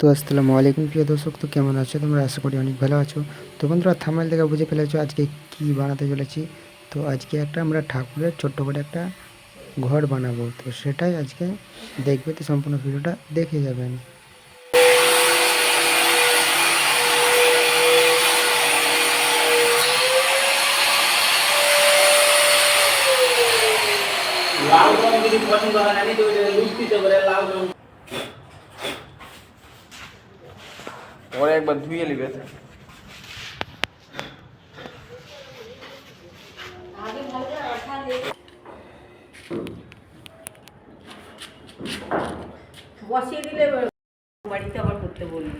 তো আসসালামু আলাইকুম প্রিয় দর্শক, তো কেমন আছো? তোমরা আশা করি অনেক ভালো আছো। তো বন্ধুরা থামাইল থেকে বুঝে ফেলেছো আজকে কি বানাতে চলেছি। তো আজকে একটা আমরা ঠাকুরের ছোট্ট করে একটা ঘর বানাবো। তো সেটাই আজকে দেখবে তো সম্পূর্ণ ভিডিওটা, দেখে যাবেন। লাল রং যদি পছন্দ হয় না তো ওইটা লুচিতে করে লাল রং পরে একবার ধুয়ে নিবে বসিয়ে দিলে বাড়িতে আবার করতে বলবি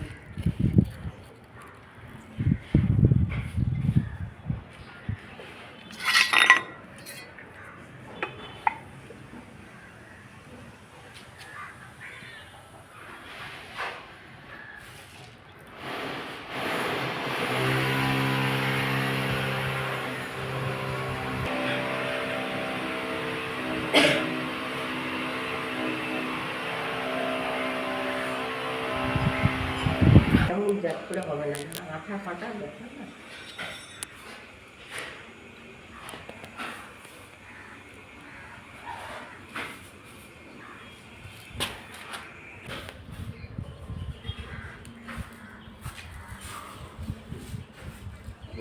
তেমন জাত করে হবে না। আঠা ফাটা দেখা না?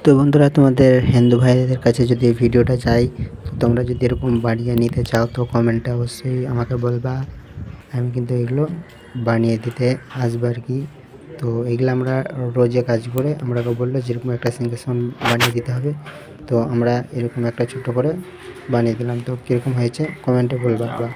তো বন্ধুরা, তোমাদের হিন্দু ভাইদের কাছে যদি এই ভিডিওটা তো তোমরা যদি এরকম বানিয়ে নিতে চাও, তো কমেন্টে অবশ্যই আমাকে বলবা। আমি কিন্তু এগুলো বানিয়ে দিতে আসব আর কি। তো এগুলো আমরা রোজে কাজ করে আমরা বলল যেরকম একটা সিংহাসন বানিয়ে দিতে হবে। তো আমরা এরকম একটা ছোট্ট করে বানিয়ে দিলাম। তো কীরকম হয়েছে? কমেন্টে বলবা।